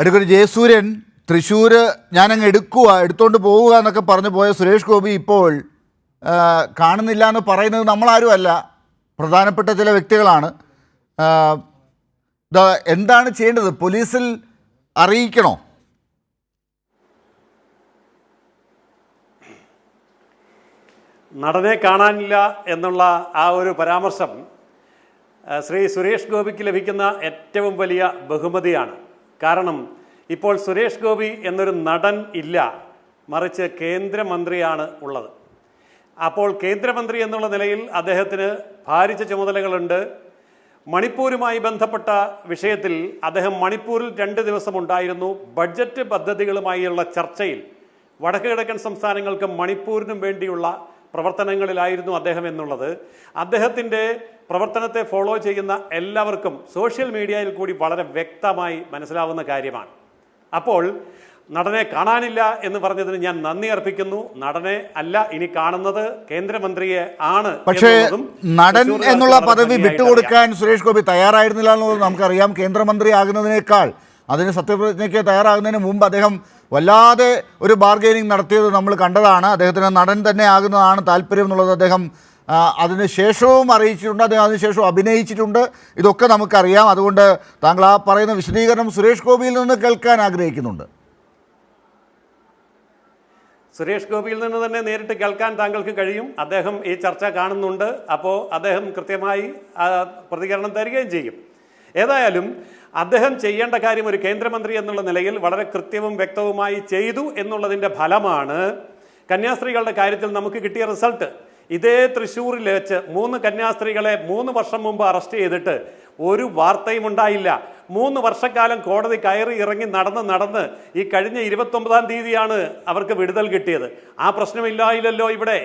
അടുക്കൊരു ജയസൂര്യൻ തൃശ്ശൂർ ഞാനങ്ങ് എടുക്കുക എടുത്തുകൊണ്ട് പോവുക എന്നൊക്കെ പറഞ്ഞു പോയ സുരേഷ് ഗോപി ഇപ്പോൾ കാണുന്നില്ല എന്ന് പറയുന്നത് നമ്മളാരുമല്ല പ്രധാനപ്പെട്ട ചില വ്യക്തികളാണ്. എന്താണ് ചെയ്യേണ്ടത്? പോലീസിൽ അറിയിക്കണോ? നടനെ കാണാനില്ല എന്നുള്ള ആ ഒരു പരാമർശം ശ്രീ സുരേഷ് ഗോപിക്ക് ലഭിക്കുന്ന ഏറ്റവും വലിയ ബഹുമതിയാണ്. കാരണം ഇപ്പോൾ സുരേഷ് ഗോപി എന്നൊരു നടൻ ഇല്ല. മറിച്ച് കേന്ദ്രമന്ത്രിയാണ് ഉള്ളത്. അപ്പോൾ കേന്ദ്രമന്ത്രി എന്നുള്ള നിലയിൽ അദ്ദേഹത്തിന് ഭാരിച്ച ചുമതലകളുണ്ട്. മണിപ്പൂരുമായി ബന്ധപ്പെട്ട വിഷയത്തിൽ അദ്ദേഹം മണിപ്പൂരിൽ രണ്ട് ദിവസം ഉണ്ടായിരുന്നു ബഡ്ജറ്റ് പദ്ധതികളുമായുള്ള ചർച്ചയിൽ വടക്ക് കിഴക്കൻ സംസ്ഥാനങ്ങൾക്ക് മണിപ്പൂരിനും വേണ്ടിയുള്ള പ്രവർത്തനങ്ങളിലായിരുന്നു അദ്ദേഹം എന്നുള്ളത്. അദ്ദേഹത്തിന്റെ പ്രവർത്തനത്തെ ഫോളോ ചെയ്യുന്ന എല്ലാവർക്കും സോഷ്യൽ മീഡിയയിൽ കൂടി വളരെ വ്യക്തമായി മനസ്സിലാവുന്ന കാര്യമാണ്. അപ്പോൾ നടനെ കാണാനില്ല എന്ന് പറഞ്ഞതിന് ഞാൻ നന്ദി അർപ്പിക്കുന്നു. നടനെ അല്ല ഇനി കാണുന്നത് കേന്ദ്രമന്ത്രിയെ ആണ് പക്ഷേ നടൻ എന്നുള്ള പദവി വിട്ടുകൊടുക്കാൻ സുരേഷ് ഗോപി തയ്യാറായിരുന്നില്ല എന്നുള്ളത് നമുക്കറിയാം. കേന്ദ്രമന്ത്രി ആകുന്നതിനേക്കാൾ അതിന് സത്യപ്രതിജ്ഞയ്ക്ക് തയ്യാറാകുന്നതിന് മുമ്പ് അദ്ദേഹം വല്ലാതെ ഒരു ബാർഗെയിനിങ് നടത്തിയത് നമ്മൾ കണ്ടതാണ്. അദ്ദേഹത്തിന് നടൻ തന്നെ ആകുന്നതാണ് താല്പര്യം എന്നുള്ളത് അദ്ദേഹം അതിനുശേഷവും അതിന് ശേഷവും അറിയിച്ചിട്ടുണ്ട് അദ്ദേഹം അതിനുശേഷവും അഭിനയിച്ചിട്ടുണ്ട്. ഇതൊക്കെ നമുക്കറിയാം. അതുകൊണ്ട് താങ്കൾ ആ പറയുന്ന വിശദീകരണം സുരേഷ് ഗോപിയിൽ നിന്ന് കേൾക്കാൻ ആഗ്രഹിക്കുന്നുണ്ട്. സുരേഷ് ഗോപിയിൽ നിന്ന് തന്നെ നേരിട്ട് കേൾക്കാൻ താങ്കൾക്ക് കഴിയും. അദ്ദേഹം ഈ ചർച്ച കാണുന്നുണ്ട്. അപ്പോൾ അദ്ദേഹം കൃത്യമായി പ്രതികരണം തരികയും ചെയ്യും. ഏതായാലും അദ്ദേഹം ചെയ്യേണ്ട കാര്യം ഒരു കേന്ദ്രമന്ത്രി എന്നുള്ള നിലയിൽ വളരെ കൃത്യവും വ്യക്തവുമായി ചെയ്തു എന്നുള്ളതിന്റെ ഫലമാണ് കന്യാസ്ത്രീകളുടെ കാര്യത്തിൽ നമുക്ക് കിട്ടിയ റിസൾട്ട് ഇതേ തൃശ്ശൂരിൽ വെച്ച് മൂന്ന് കന്യാസ്ത്രീകളെ മൂന്ന് വർഷം മുമ്പ് അറസ്റ്റ് ചെയ്തിട്ട് ഒരു വാർത്തയും ഉണ്ടായില്ല. മൂന്ന് വർഷക്കാലം കോടതി കയറി ഇറങ്ങി നടന്ന് നടന്ന് ഈ കഴിഞ്ഞ ഇരുപത്തൊമ്പതാം തീയതിയാണ് അവർക്ക് വിടുതൽ കിട്ടിയത്. ആ പ്രശ്നമില്ലായില്ലല്ലോ ഇവിടെ.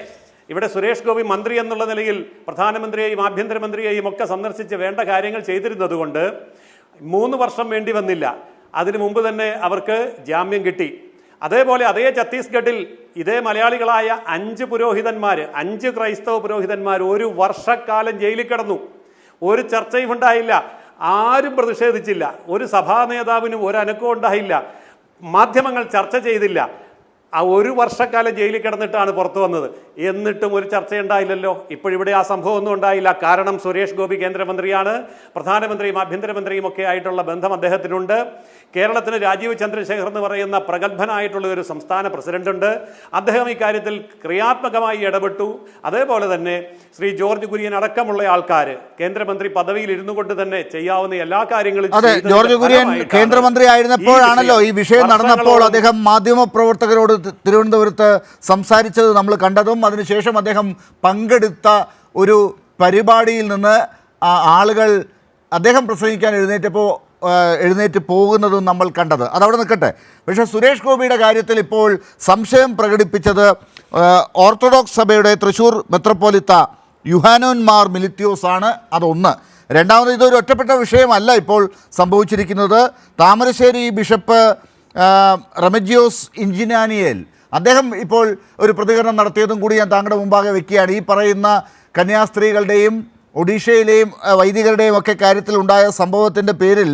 ഇവിടെ സുരേഷ് ഗോപി മന്ത്രി എന്നുള്ള നിലയിൽ പ്രധാനമന്ത്രിയെയും ആഭ്യന്തരമന്ത്രിയെയും ഒക്കെ സന്ദർശിച്ച് വേണ്ട കാര്യങ്ങൾ ചെയ്തിരുന്നത് കൊണ്ട് മൂന്ന് വർഷം വേണ്ടി വന്നില്ല. അതിനു മുമ്പ് തന്നെ അവർക്ക് ജാമ്യം കിട്ടി. അതേപോലെ അതേ ഛത്തീസ്ഗഡിൽ ഇതേ മലയാളികളായ അഞ്ച് പുരോഹിതന്മാർ അഞ്ച് ക്രൈസ്തവ പുരോഹിതന്മാർ ഒരു വർഷക്കാലം ജയിലിൽ കിടന്നു. ഒരു ചർച്ചയും ഉണ്ടായില്ല. ആരും പ്രതിഷേധിച്ചില്ല. ഒരു സഭാ നേതാവിനും ഒരു അനക്കവും ഉണ്ടായില്ല. മാധ്യമങ്ങൾ ചർച്ച ചെയ്തില്ല. ആ ഒരു വർഷക്കാലം ജയിലിൽ കിടന്നിട്ടാണ് പുറത്തു വന്നത്. എന്നിട്ടും ഒരു ചർച്ചയുണ്ടായില്ലല്ലോ. ഇപ്പോഴിവിടെ ആ സംഭവമൊന്നും ഉണ്ടായില്ല. കാരണം സുരേഷ് ഗോപി കേന്ദ്രമന്ത്രിയാണ്. പ്രധാനമന്ത്രിയും ആഭ്യന്തരമന്ത്രിയും ഒക്കെ ആയിട്ടുള്ള ബന്ധം അദ്ദേഹത്തിനുണ്ട്. കേരളത്തിന് രാജീവ് ചന്ദ്രശേഖർ എന്ന് പറയുന്ന പ്രഗത്ഭനായിട്ടുള്ള ഒരു സംസ്ഥാന പ്രസിഡന്റുണ്ട്. അദ്ദേഹം ഇക്കാര്യത്തിൽ കാര്യത്തിൽ ക്രിയാത്മകമായി ഇടപെട്ടു. അതേപോലെ തന്നെ ശ്രീ ജോർജ് കുര്യൻ അടക്കമുള്ള ആൾക്കാർ കേന്ദ്രമന്ത്രി പദവിയിൽ ഇരുന്നു കൊണ്ട് തന്നെ ചെയ്യാവുന്ന എല്ലാ കാര്യങ്ങളും അതെ ജോർജ് കുര്യൻ കേന്ദ്രമന്ത്രി ആയിരുന്നപ്പോഴാണല്ലോ ഈ വിഷയം നടന്നപ്പോൾ അദ്ദേഹം മാധ്യമപ്രവർത്തകരോട് തി- തിരുവനന്തപുരത്ത് സംസാരിച്ചത് നമ്മൾ കണ്ടതും അതിനുശേഷം അദ്ദേഹം പങ്കെടുത്ത ഒരു പരിപാടിയിൽ നിന്ന് ആളുകൾ അദ്ദേഹം പ്രസംഗിക്കാൻ എഴുന്നേറ്റപ്പോൾ എഴുന്നേറ്റ് പോകുന്നതും നമ്മൾ കണ്ടത്. അതവിടെ നിൽക്കട്ടെ. പക്ഷേ സുരേഷ് ഗോപിയുടെ കാര്യത്തിൽ ഇപ്പോൾ സംശയം പ്രകടിപ്പിച്ചത് ഓർത്തഡോക്സ് സഭയുടെ തൃശ്ശൂർ മെത്രപ്പോലിത്ത യുഹാനോന്മാർ മിലിത്യോസ് ആണ്. അതൊന്ന്. രണ്ടാമത് ഇതൊരു ഒറ്റപ്പെട്ട വിഷയമല്ല ഇപ്പോൾ സംഭവിച്ചിരിക്കുന്നത്. താമരശ്ശേരി ബിഷപ്പ് റെമജിയോസ് ഇഞ്ചിനാനിയേൽ. അദ്ദേഹം ഇപ്പോൾ ഒരു പ്രതികരണം നടത്തിയതും കൂടി ഞാൻ താങ്കളുടെ മുമ്പാകെ വെക്കുകയാണ്. ഈ പറയുന്ന കന്യാസ്ത്രീകളുടെയും ഒഡീഷയിലെയും വൈദികരുടെയും ഒക്കെ കാര്യത്തിൽ ഉണ്ടായ സംഭവത്തിന്റെ പേരിൽ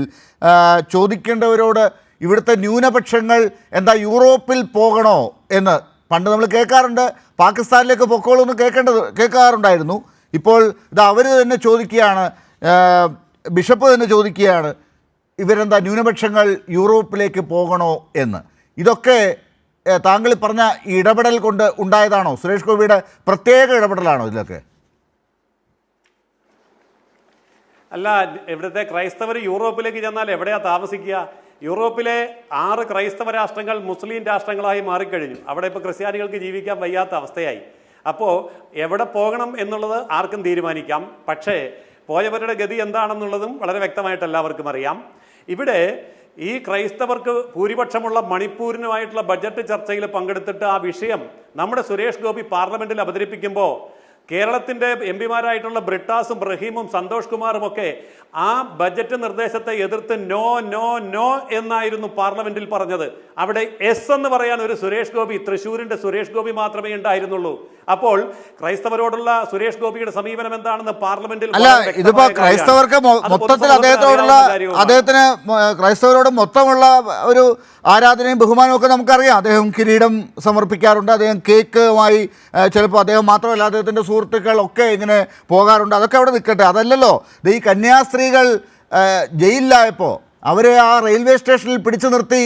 ചോദിക്കേണ്ടവരോട് ഇവിടുത്തെ ന്യൂനപക്ഷങ്ങൾ എന്താ യൂറോപ്പിൽ പോകണോ എന്ന് പണ്ട് നമ്മൾ കേൾക്കാറുണ്ട്. പാകിസ്ഥാനിലേക്ക് പൊക്കോളൂ എന്ന് കേൾക്കേണ്ടത് കേൾക്കാറുണ്ടായിരുന്നു. ഇപ്പോൾ ഇത് അവർ തന്നെ ചോദിക്കുകയാണ് ബിഷപ്പ് തന്നെ ചോദിക്കുകയാണ്. ഇവരെന്താ ന്യൂനപക്ഷങ്ങൾ യൂറോപ്പിലേക്ക് പോകണോ എന്ന്. ഇതൊക്കെ താങ്കൾ പറഞ്ഞ ഇടപെടൽ കൊണ്ട് ഉണ്ടായതാണോ? സുരേഷ് ഗോപിയുടെ പ്രത്യേക ഇടപെടലാണോ ഇതിലൊക്കെ? അല്ല ഇവിടുത്തെ ക്രൈസ്തവർ യൂറോപ്പിലേക്ക് ചെന്നാൽ എവിടെയാ താമസിക്കുക? യൂറോപ്പിലെ ആറ് ക്രൈസ്തവ രാഷ്ട്രങ്ങൾ മുസ്ലിം രാഷ്ട്രങ്ങളായി മാറിക്കഴിഞ്ഞു. അവിടെ ഇപ്പോൾ ക്രിസ്ത്യാനികൾക്ക് ജീവിക്കാൻ വയ്യാത്ത അവസ്ഥയായി. അപ്പോൾ എവിടെ പോകണം എന്നുള്ളത് ആർക്കും തീരുമാനിക്കാം. പക്ഷേ പോയവരുടെ ഗതി എന്താണെന്നുള്ളതും വളരെ വ്യക്തമായിട്ട് എല്ലാവർക്കും അറിയാം. ഇവിടെ ഈ ക്രൈസ്തവർക്ക് ഭൂരിപക്ഷമുള്ള മണിപ്പൂരിനുമായിട്ടുള്ള ബജറ്റ് ചർച്ചയിൽ പങ്കെടുത്തിട്ട് ആ വിഷയം നമ്മുടെ സുരേഷ് ഗോപി പാർലമെന്റിൽ അവതരിപ്പിക്കുമ്പോൾ കേരളത്തിന്റെ എം പിമാരായിട്ടുള്ള ബ്രിട്ടാസും റഹീമും സന്തോഷ് കുമാറും ഒക്കെ ആ ബജറ്റ് നിർദ്ദേശത്തെ എതിർത്ത് നോ നോ നോ എന്നായിരുന്നു പാർലമെന്റിൽ പറഞ്ഞത്. അവിടെ എസ് എന്ന് പറയാൻ ഒരു സുരേഷ് ഗോപി തൃശ്ശൂരിന്റെ സുരേഷ് ഗോപി മാത്രമേ ഉണ്ടായിരുന്നുള്ളൂ. അപ്പോൾ ക്രൈസ്തവരോടുള്ള സുരേഷ് ഗോപിയുടെ സമീപനം എന്താണെന്ന് പാർലമെന്റിൽ അല്ല ഇതിപ്പോ ക്രൈസ്തവർക്ക് മൊത്തത്തിൽ അദ്ദേഹത്തോടുള്ള അദ്ദേഹത്തിന് ക്രൈസ്തവരോട് മൊത്തമുള്ള ഒരു ആരാധനയും ബഹുമാനവും ഒക്കെ നമുക്കറിയാം. അദ്ദേഹം കിരീടം സമർപ്പിക്കാറുണ്ട്. അദ്ദേഹം കേക്കുമായി ചിലപ്പോൾ അദ്ദേഹം മാത്രമല്ല അദ്ദേഹത്തിന്റെ സുഹൃത്തുക്കൾ ഒക്കെ ഇങ്ങനെ പോകാറുണ്ട്. അതൊക്കെ അവിടെ നിൽക്കട്ടെ. അതല്ലല്ലോ. ഈ കന്യാസ്ത്രീകൾ ജയിലിലായപ്പോൾ അവരെ ആ റെയിൽവേ സ്റ്റേഷനിൽ പിടിച്ചു നിർത്തി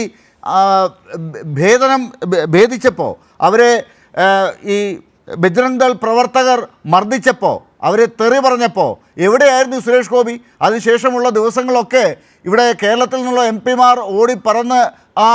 ഭേദനം ഭേദിച്ചപ്പോൾ അവരെ ഈ ബജ്രംഗ് പ്രവർത്തകർ മർദ്ദിച്ചപ്പോൾ അവരെ തെറി പറഞ്ഞപ്പോൾ എവിടെയായിരുന്നു സുരേഷ് ഗോപി? അതിനുശേഷമുള്ള ദിവസങ്ങളൊക്കെ ഇവിടെ കേരളത്തിൽ നിന്നുള്ള എം പിമാർ ഓടിപ്പറന്ന് ആ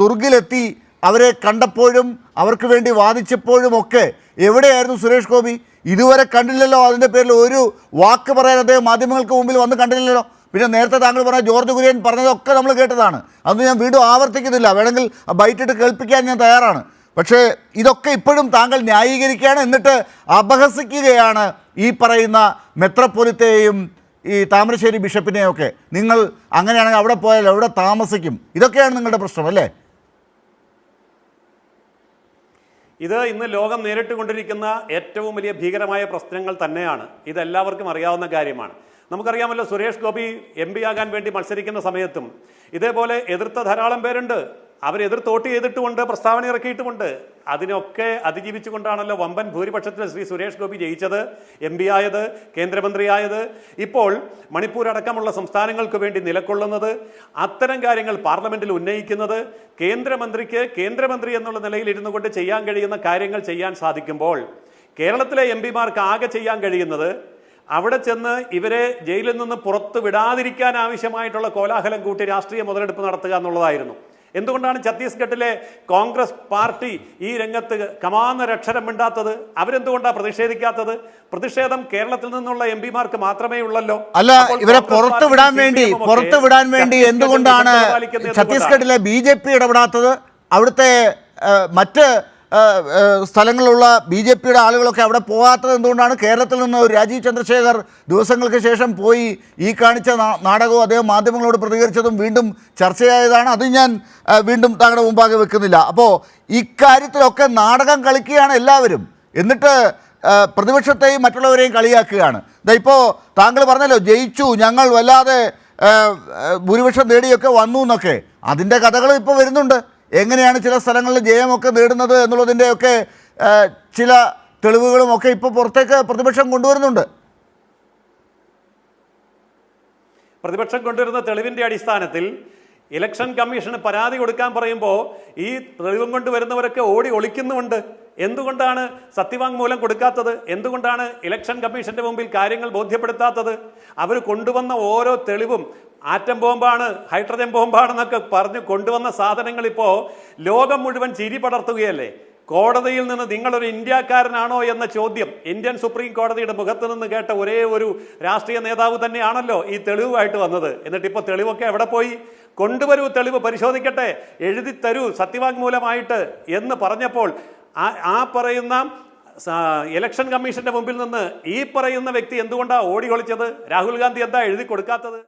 ദുർഗിലെത്തി അവരെ കണ്ടപ്പോഴും അവർക്ക് വേണ്ടി വാദിച്ചപ്പോഴും ഒക്കെ എവിടെയായിരുന്നു സുരേഷ് ഗോപി? ഇതുവരെ കണ്ടില്ലല്ലോ അതിന്റെ പേരിൽ ഒരു വാക്ക് പറയാൻ അദ്ദേഹം മാധ്യമങ്ങൾക്ക് മുമ്പിൽ വന്ന് കണ്ടില്ലല്ലോ. പിന്നെ നേരത്തെ താങ്കൾ പറഞ്ഞ ജോർജ് കുര്യൻ പറഞ്ഞതൊക്കെ നമ്മൾ കേട്ടതാണ്. അന്ന് ഞാൻ വീണ്ടും ആവർത്തിക്കുന്നില്ല. വേണമെങ്കിൽ ബൈറ്റിട്ട് കേൾപ്പിക്കാൻ ഞാൻ തയ്യാറാണ്. പക്ഷേ ഇതൊക്കെ ഇപ്പോഴും താങ്കൾ ന്യായീകരിക്കുകയാണ് എന്നിട്ട് അപഹസിക്കുകയാണ് ഈ പറയുന്ന മെത്രപ്പൊലിത്തെയും ഈ താമരശ്ശേരി ബിഷപ്പിനെയൊക്കെ നിങ്ങൾ അങ്ങനെയാണെങ്കിൽ അവിടെ പോയാൽ എവിടെ താമസിക്കും? ഇതൊക്കെയാണ് നിങ്ങളുടെ പ്രശ്നം അല്ലേ? ഇത് ഇന്ന് ലോകം നേരിട്ട് കൊണ്ടിരിക്കുന്ന ഏറ്റവും വലിയ ഭീകരമായ പ്രശ്നങ്ങൾ തന്നെയാണ്. ഇതെല്ലാവർക്കും അറിയാവുന്ന കാര്യമാണ്. നമുക്കറിയാമല്ലോ സുരേഷ് ഗോപി എം പി ആകാൻ വേണ്ടി മത്സരിക്കുന്ന സമയത്തും ഇതേപോലെ എതിർത്ത ധാരാളം പേരുണ്ട്. അവർ തോട്ട് വോട്ട് ചെയ്തിട്ടുമുണ്ട് പ്രസ്താവന ഇറക്കിയിട്ടുമുണ്ട്. അതിനൊക്കെ അതിജീവിച്ചുകൊണ്ടാണല്ലോ വമ്പൻ ഭൂരിപക്ഷത്തിൽ ശ്രീ സുരേഷ് ഗോപി ജയിച്ചത് എം പി ആയത് കേന്ദ്രമന്ത്രിയായത്. ഇപ്പോൾ മണിപ്പൂർ അടക്കമുള്ള സംസ്ഥാനങ്ങൾക്ക് വേണ്ടി നിലകൊള്ളുന്നത് അത്തരം കാര്യങ്ങൾ പാർലമെന്റിൽ ഉന്നയിക്കുന്നത് കേന്ദ്രമന്ത്രിക്ക് കേന്ദ്രമന്ത്രി എന്നുള്ള നിലയിൽ ഇരുന്നു കൊണ്ട് ചെയ്യാൻ കഴിയുന്ന കാര്യങ്ങൾ ചെയ്യാൻ സാധിക്കുമ്പോൾ കേരളത്തിലെ എം പിമാർക്ക് ആകെ ചെയ്യാൻ കഴിയുന്നത് അവിടെ ചെന്ന് ഇവരെ ജയിലിൽ നിന്ന് പുറത്ത് വിടാതിരിക്കാൻ ആവശ്യമായിട്ടുള്ള കോലാഹലം കൂട്ടി രാഷ്ട്രീയ മുതലെടുപ്പ് നടത്തുക എന്നുള്ളതായിരുന്നു. എന്തുകൊണ്ടാണ് ഛത്തീസ്ഗഡിലെ കോൺഗ്രസ് പാർട്ടി ഈ രംഗത്ത് കമാന്നൊരക്ഷരം മിണ്ടാത്തത്? അവരെന്തുകൊണ്ടാണ് പ്രതിഷേധിക്കാത്തത്? പ്രതിഷേധം കേരളത്തിൽ നിന്നുള്ള എം പിമാർക്ക് മാത്രമേ ഉള്ളല്ലോ. അല്ല ഇവരെ പുറത്തു വിടാൻ വേണ്ടി പുറത്തു വിടാൻ വേണ്ടി എന്തുകൊണ്ടാണ്? ഛത്തീസ്ഗഡിലെ ബി ജെ പി ഇടപെടാത്തത്? അവിടുത്തെ മറ്റ് സ്ഥലങ്ങളിലുള്ള ബി ജെ പിയുടെ ആളുകളൊക്കെ അവിടെ പോകാത്തത് എന്തുകൊണ്ടാണ്? കേരളത്തിൽ നിന്ന് രാജീവ് ചന്ദ്രശേഖർ ദിവസങ്ങൾക്ക് ശേഷം പോയി ഈ കാണിച്ച നാടകവും അദ്ദേഹം മാധ്യമങ്ങളോട് പ്രതികരിച്ചതും വീണ്ടും ചർച്ചയായതാണ്. അത് ഞാൻ വീണ്ടും താങ്കളുടെ മുമ്പാകെ വെക്കുന്നില്ല. അപ്പോൾ ഇക്കാര്യത്തിലൊക്കെ നാടകം കളിക്കുകയാണ് എല്ലാവരും. എന്നിട്ട് പ്രതിപക്ഷത്തെയും മറ്റുള്ളവരെയും കളിയാക്കുകയാണ്. ഇപ്പോൾ താങ്കൾ പറഞ്ഞല്ലോ ജയിച്ചു ഞങ്ങൾ വല്ലാതെ ഭൂരിപക്ഷം നേടിയൊക്കെ വന്നു എന്നൊക്കെ. അതിന്റെ കഥകൾ ഇപ്പോൾ വരുന്നുണ്ട്. എങ്ങനെയാണ് ചില സ്ഥലങ്ങളിൽ ജയമൊക്കെ നേടുന്നത് എന്നുള്ളതിന്റെയൊക്കെ ചില തെളിവുകളും ഒക്കെ ഇപ്പോൾ പുറത്തേക്ക് പ്രതിപക്ഷം കൊണ്ടുവരുന്നുണ്ട്. പ്രതിപക്ഷം കൊണ്ടുവരുന്ന തെളിവിന്റെ അടിസ്ഥാനത്തിൽ ഇലക്ഷൻ കമ്മീഷന് പരാതി കൊടുക്കാൻ പറയുമ്പോൾ ഈ തെളിവും കൊണ്ടുവരുന്നവരൊക്കെ ഓടി ഒളിക്കുന്നുമുണ്ട്. എന്തുകൊണ്ടാണ് സത്യവാങ്മൂലം കൊടുക്കാത്തത്? എന്തുകൊണ്ടാണ് ഇലക്ഷൻ കമ്മീഷന്റെ മുമ്പിൽ കാര്യങ്ങൾ ബോധ്യപ്പെടുത്താത്തത്? അവർ കൊണ്ടുവന്ന ഓരോ തെളിവും ആറ്റം ബോംബാണ് ഹൈഡ്രജൻ ബോംബാണെന്നൊക്കെ പറഞ്ഞു കൊണ്ടുവന്ന സാധനങ്ങൾ ഇപ്പോൾ ലോകം മുഴുവൻ ചിരി പടർത്തുകയല്ലേ? കോടതിയിൽ നിന്ന് നിങ്ങളൊരു ഇന്ത്യക്കാരനാണോ എന്ന ചോദ്യം ഇന്ത്യൻ സുപ്രീം കോടതിയുടെ മുഖത്ത് നിന്ന് കേട്ട ഒരേ ഒരു രാഷ്ട്രീയ നേതാവ് തന്നെയാണല്ലോ ഈ തെളിവുമായിട്ട് വന്നത്. എന്നിട്ട് ഇപ്പോൾ തെളിവൊക്കെ എവിടെ പോയി? കൊണ്ടുവരൂ തെളിവ് പരിശോധിക്കട്ടെ എഴുതി തരൂ സത്യവാങ്മൂലമായിട്ട് എന്ന് പറഞ്ഞപ്പോൾ ആ പറയുന്ന ഇലക്ഷൻ കമ്മീഷന്റെ മുമ്പിൽ നിന്ന് ഈ പറയുന്ന വ്യക്തി എന്തുകൊണ്ടാണ് ഓടി ഒളിച്ചത്? രാഹുൽ ഗാന്ധി എന്താ എഴുതി കൊടുക്കാത്തത്?